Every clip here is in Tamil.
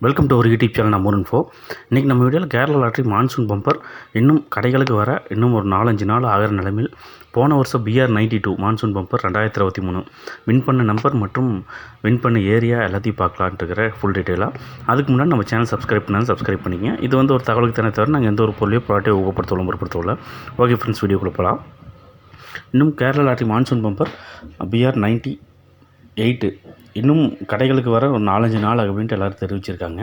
வெல்கம் டு ஒரு யூடியூப் சேனல் நான் முருன்ஃபோ இன்றைக்கி நம்ம வீடியோவில் கேரளா லாட்ரி மான்சூன் பம்பர் இன்னும் கடைகளுக்கு வர இன்னும் ஒரு நாலஞ்சு நாள் ஆகிற நிலைமையில் போன வருஷம் BR ninety two monsoon bumper ரெண்டாயிரத்தி இருபத்தி மூணு. வின் பண்ண நம்பர் மற்றும் வின் பண்ண ஏரியா எல்லாத்தையும் பார்க்கலான்ட்டு இருக்கிற ஃபுல் டீட்டெயிலாக அதுக்கு முன்னாடி நம்ம சேனல் சப்ஸ்கிரைப் பண்ணாலும் சப்ஸ்கிரைப் பண்ணிங்க இது வந்து ஒரு தகவலுக்கு தானே தவிர நாங்கள் எந்த ஒரு பொருளையும் ப்ராடக்ட்டை ஊக்கப்படுத்தவோ முற்படுத்தவில்லை ஓகே ஃப்ரெண்ட்ஸ் வீடியோ கொடுப்பலாம் இன்னும் Kerala lottery monsoon bumper BR ninety eight. இன்னும் கடைகளுக்கு வர ஒரு நாலஞ்சு நாள் அப்படின்ட்டு எல்லோரும் தெரிவிச்சிருக்காங்க.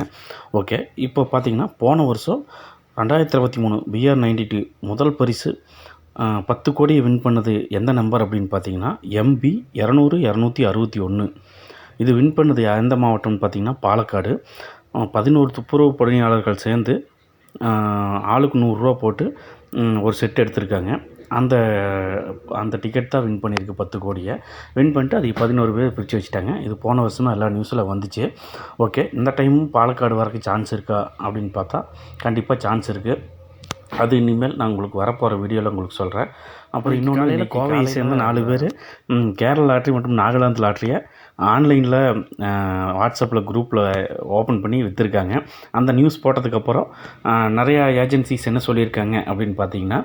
ஓகே இப்போ பார்த்தீங்கன்னா போன வருஷம் ரெண்டாயிரத்தி இருபத்தி மூணு பிஆர் நைன்டி டூ முதல் பரிசு பத்து கோடியை வின் பண்ணது எந்த நம்பர் அப்படின்னு பார்த்தீங்கன்னா எம்பி இரநூறு இரநூத்தி அறுபத்தி ஒன்று இது வின் பண்ணது எந்த மாவட்டம்னு பார்த்தீங்கன்னா பாலக்காடு. பதினோரு துப்புரவு பணியாளர்கள் சேர்ந்து ஆளுக்கு நூறுரூவா போட்டு ஒரு செட் எடுத்திருக்காங்க. அந்த அந்த டிக்கெட் தான் வின் பண்ணியிருக்கு பத்து கோடியை. வின் பண்ணிட்டு அது பதினோரு பேர் பிரித்து வச்சுட்டாங்க. இது போன வருஷமும் எல்லா நியூஸில் வந்துச்சு. ஓகே இந்த டைமும் பாலக்காடு வரக்கு சான்ஸ் இருக்கா அப்படின்னு பார்த்தா கண்டிப்பாக சான்ஸ் இருக்குது அது இனிமேல் நான் உங்களுக்கு வரப்போகிற வீடியோவில் உங்களுக்கு சொல்கிறேன் அப்புறம் இன்னொன்று கோவையை சேர்ந்த நாலு பேர். கேரளா லாட்ரி மற்றும் நாகாலாந்து லாட்ரியை ஆன்லைனில் வாட்ஸ்அப்பில் குரூப்பில் ஓப்பன் பண்ணி விற்றுருக்காங்க அந்த நியூஸ் போட்டதுக்கப்புறம் நிறையா ஏஜென்சிஸ் என்ன சொல்லியிருக்காங்க அப்படின்னு பார்த்தீங்கன்னா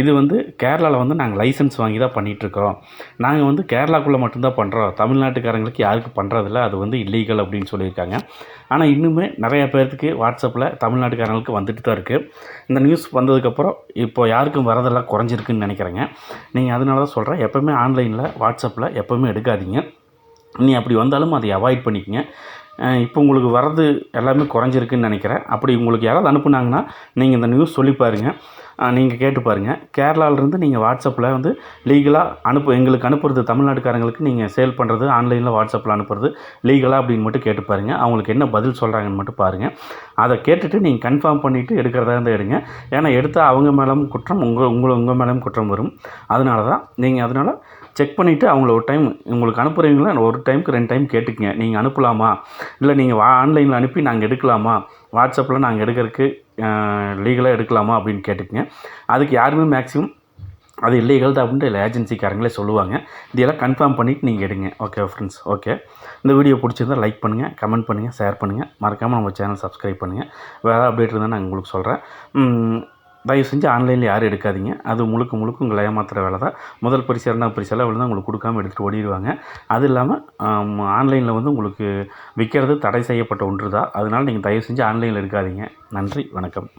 இது வந்து கேரளாவில் வந்து நாங்கள் லைசன்ஸ் வாங்கி தான் பண்ணிகிட்ருக்கோம் நாங்கள் வந்து கேரளாக்குள்ளே மட்டும்தான் பண்ணுறோம் தமிழ்நாட்டுக்காரங்களுக்கு யாருக்கும் பண்ணுறதில்ல அது வந்து இல்லீகல் அப்படின்னு சொல்லியிருக்காங்க. ஆனால் இன்னுமே நிறைய பேர்த்துக்கு வாட்ஸ்அப்பில் தமிழ்நாட்டுக்காரங்களுக்கு வந்துட்டு தான் இருக்குது இந்த நியூஸ் வந்ததுக்கப்புறம் இப்போ யாருக்கும் வரதெல்லாம் குறைஞ்சிருக்குன்னு நினைக்கிறேங்க. நீங்கள் அதனால தான் சொல்கிறேன் எப்போவுமே ஆன்லைனில் வாட்ஸ்அப்பில் எப்போவுமே எடுக்காதீங்க. நீ அப்படி வந்தாலும் அதை அவாய்ட் பண்ணிக்கங்க. இப்போ உங்களுக்கு வர்றது எல்லாமே குறைஞ்சிருக்குன்னு நினைக்கிறேன். அப்படி உங்களுக்கு யாராவது அனுப்புனாங்கன்னா நீங்கள் இந்த நியூஸ் சொல்லி பாருங்கள் நீங்கள் கேட்டு பாருங்கள் கேரளாவிலேருந்து நீங்கள் வாட்ஸ்அப்பில் வந்து லீகலாக அனுப்பு எங்களுக்கு அனுப்புறது தமிழ்நாட்டுக்காரங்களுக்கு நீங்கள் சேல் பண்ணுறது ஆன்லைனில் வாட்ஸ்அப்பில் அனுப்புறது லீகலாக அப்படின்னு மட்டும் கேட்டு பாருங்கள் அவங்களுக்கு என்ன பதில் சொல்கிறாங்கன்னு மட்டும் பாருங்கள் அதை கேட்டுட்டு நீங்கள் கன்ஃபார்ம் பண்ணிவிட்டு எடுக்கிறதா இருந்தால் எடுங்க. ஏன்னா எடுத்தால் அவங்க மேலும் குற்றம் உங்கள் உங்களை உங்கள் மேலும் குற்றம் வரும். அதனால தான் நீங்கள் அதனால் செக் பண்ணிவிட்டு அவங்கள ஒரு டைம் உங்களுக்கு அனுப்புகிறீங்களா ஒரு டைமுக்கு ரெண்டு டைம் கேட்டுக்கங்க. நீங்கள் அனுப்பலாமா? இல்லை நீங்கள் வா ஆன்லைனில் அனுப்பி நாங்கள் எடுக்கலாமா? வாட்ஸ்அப்பில் நாங்கள் எடுக்கிறதுக்கு லீகலாக எடுக்கலாமா அப்படின்னு கேட்டுக்கங்க. அதுக்கு யாருமே மேக்ஸிமம் அது இல்லீகல் தான் அப்படின்ட்டு இல்லை ஏஜென்சிக்காரங்களே சொல்லுவாங்க. இதெல்லாம் கன்ஃபார்ம் பண்ணிவிட்டு நீங்கள் எடுங்க. ஓகே ஃப்ரெண்ட்ஸ் ஓகே இந்த வீடியோ பிடிச்சிருந்தா லைக் பண்ணுங்கள் கமெண்ட் பண்ணுங்கள் ஷேர் பண்ணுங்கள் மறக்காமல் நம்ம சேனல் சப்ஸ்கிரைப் பண்ணுங்கள் வேறு அப்டேட் இருந்தால் நான் உங்களுக்கு சொல்கிறேன் தயவு செஞ்சு ஆன்லைனில் யாரும் எடுக்காதீங்க. அது முழுக்க முழுக்க உங்களை ஏமாத்துகிற வேலை தான். முதல் பரிசு இரண்டாம் பரிசு எல்லாம் தான் உங்களுக்கு கொடுக்காம எடுத்துகிட்டு ஓடிடுவாங்க. அது இல்லாமல் ஆன்லைனில் வந்து உங்களுக்கு விற்கிறது தடை செய்யப்பட்ட ஒன்று தான் அதனால் நீங்கள் தயவு செஞ்சு ஆன்லைனில் எடுக்காதீங்க. நன்றி வணக்கம்.